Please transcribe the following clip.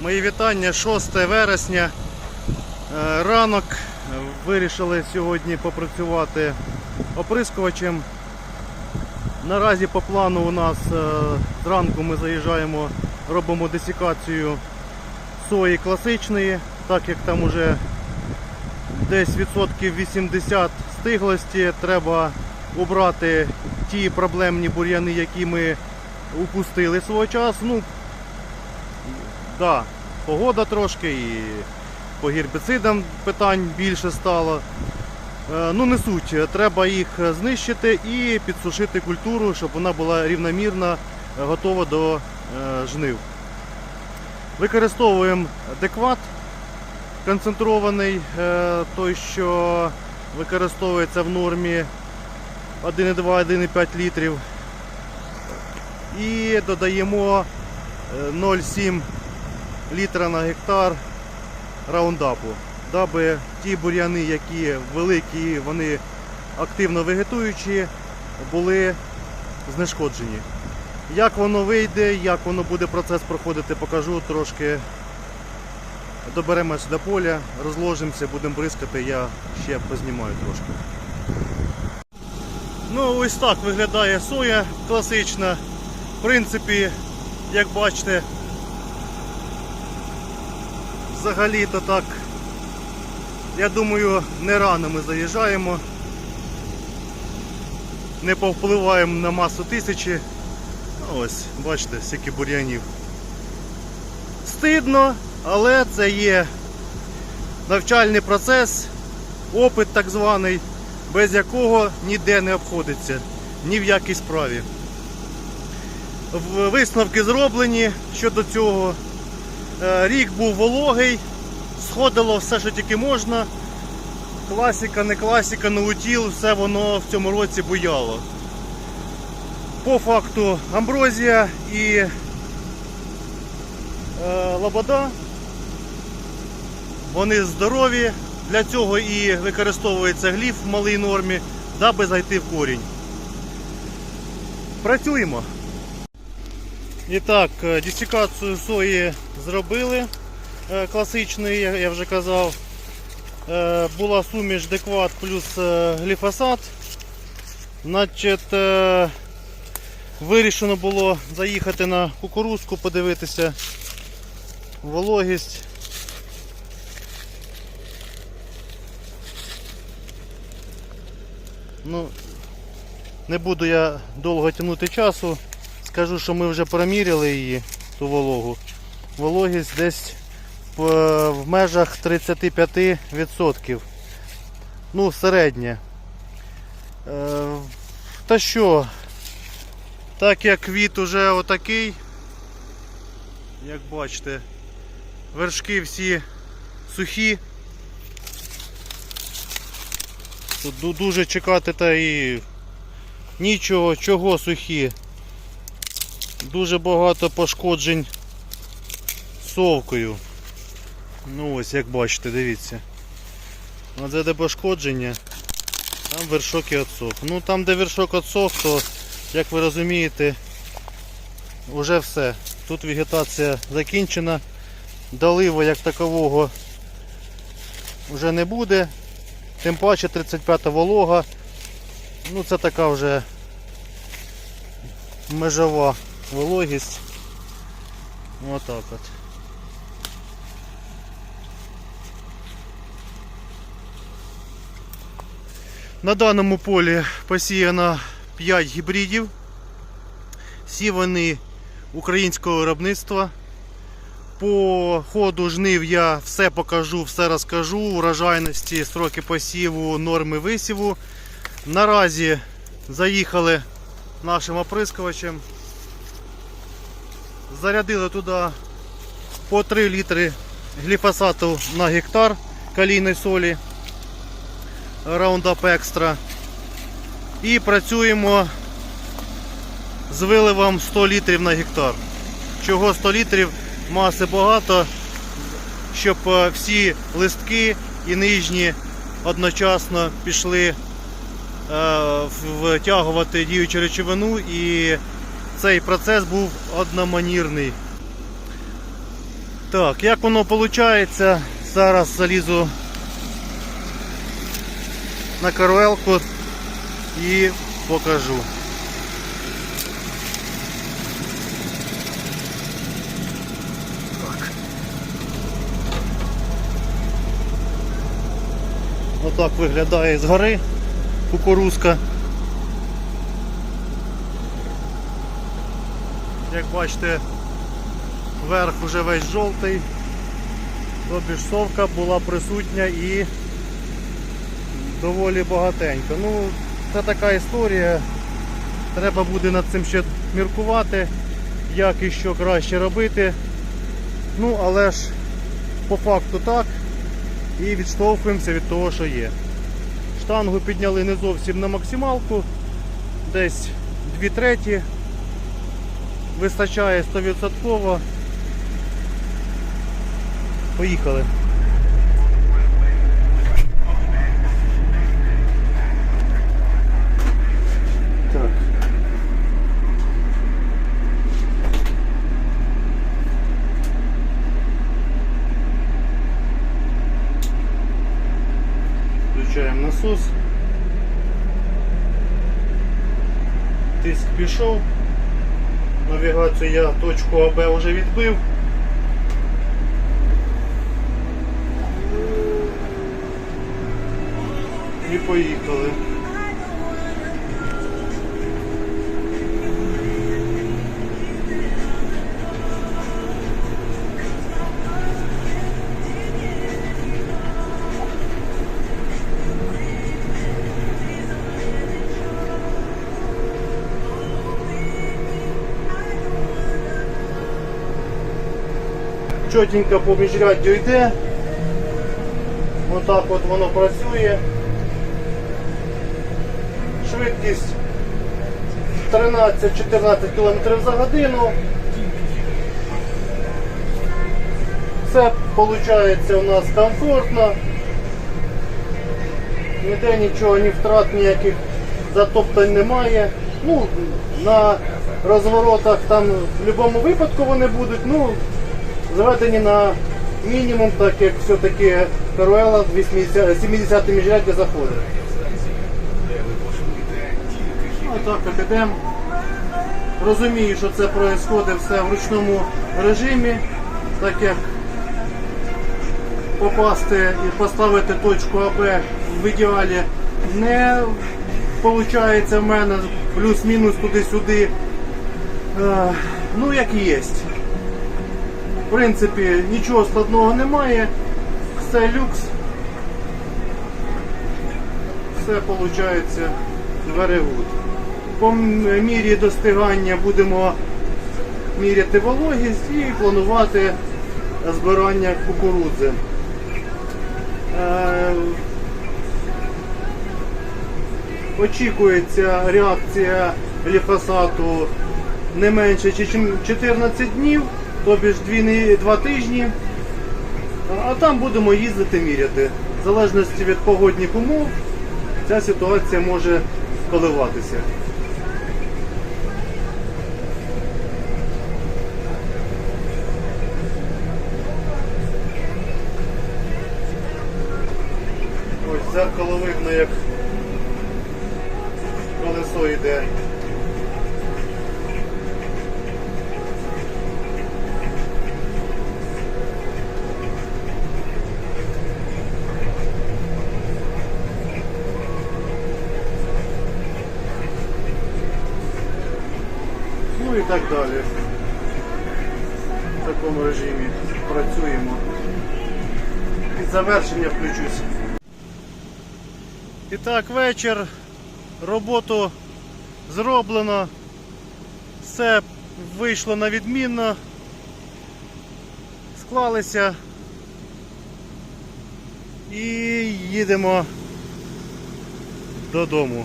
Мої вітання 6 вересня. Е, Ранок. Вирішили сьогодні попрацювати оприскувачем. Наразі по плану у нас е, зранку ми заїжджаємо, робимо десікацію сої класичної, так як там уже десь відсотків 80 стиглості. Треба убрати ті проблемні бур'яни, які ми упустили свого часу. Ну, да, погода трошки і по гербіцидам питань більше стало. Е, Ну не суть, треба їх знищити і підсушити культуру, щоб вона була рівномірно е, готова до е, жнив. Використовуємо декват концентрований, той, що використовується в нормі 1,2-1,5 літрів. І додаємо е, 0,7 літра на гектар раундапу, даби ті бур'яни, які великі, вони активно вегетуючі, були знешкоджені. Як воно вийде, як воно буде процес проходити, покажу трошки. Доберемось до поля, розложимося, будемо бризкати, я ще познімаю трошки. Ну ось так виглядає соя класична. В принципі, як бачите, взагалі-то так, я думаю, не рано ми заїжджаємо. Не повпливаємо на масу тисячі. Ось, бачите, скільки бур'янів. Стидно, але це є навчальний процес, опит так званий, без якого ніде не обходиться, ні в якій справі. Висновки зроблені щодо цього. Е, Рік був вологий, сходило все, що тільки можна. Класика, не класика, наутіл, все воно в цьому році буяло. По факту амброзія і е, лобода. Вони здорові. Для цього і використовується гліф в малій нормі, даби зайти в корінь. Працюємо. І так, е, сої зробили е, класичної, я- вже казав. Е, Була суміш декват плюс гліфосат. Значить, вирішено було заїхати на кукурузку, подивитися вологість. Ну, не буду я довго тягнути часу. Скажу, що ми вже проміряли її, ту вологу. Вологість десь в, межах 35%. Ну, середнє. Е, та що, так як квіт уже отакий, як бачите, вершки всі сухі. Тут дуже чекати та і нічого, чого сухі. Дуже багато пошкоджень совкою. Ну ось як бачите, дивіться. Оце де пошкодження, там вершок і отсох. Ну там де вершок отсох, то як ви розумієте, вже все. Тут вегетація закінчена. Доливу як такового вже не буде. Тим паче 35 волога. Ну це така вже межова вологість. Отак от. На даному полі посіяно 5 гібридів. Всі вони українського виробництва. По ходу жнив я все покажу, все розкажу. Урожайності, сроки посіву, норми висіву. Наразі заїхали нашим оприскувачем. Зарядили туди по 3 літри гліфосату на гектар калійної солі Roundup Extra. І працюємо з виливом 100 літрів на гектар. Чого 100 літрів? Маси багато, щоб е, всі листки і нижні одночасно пішли е, втягувати діючу речовину і цей процес був одноманірний. Так, як воно виходить, зараз залізу на каруелку і покажу. Так. Отак виглядає згори кукурузка. Як бачите, верх уже весь жовтий, тобі совка була присутня і доволі багатенько. Ну, це така історія. Треба буде над цим ще міркувати, як і що краще робити. Ну, але ж по факту так. І відштовхуємося від того, що є. Штангу підняли не зовсім на максималку, десь 2 треті. Вистачає 100%. Поїхали. Так. Включаємо насос. Тиск пішов. Навігацію я точку АБ вже відбив. І поїхали. Чотенько по міжряддю йде. Отак от воно працює. Швидкість 13-14 км за годину. Все виходить у нас комфортно. Ніде нічого, ні втрат ніяких затоптань немає. Ну, на розворотах там в будь-якому випадку вони будуть. Ну, зведені на мінімум, так як все-таки Каруела 80, 70 міжряддя заходить. Ну, так от ідемо. Розумію, що це відбувається все в ручному режимі, так як попасти і поставити точку АБ в ідеалі не виходить в мене плюс-мінус туди-сюди. Е, Ну, як і є. В принципі, нічого складного немає. Все люкс. Все виходить very good. По мірі достигання будемо міряти вологість і планувати збирання кукурудзи. Е, Очікується реакція гліфосату не менше, ніж 14 днів, тобі ж 2, 2 тижні. А там будемо їздити міряти. В залежності від погодних умов ця ситуація може коливатися. Ось зеркало видно, як колесо йде. Ну і так далі. В такому режимі працюємо. Під завершення включусь. І так, вечір. Роботу зроблено. Все вийшло на відмінно. Склалися. І їдемо додому.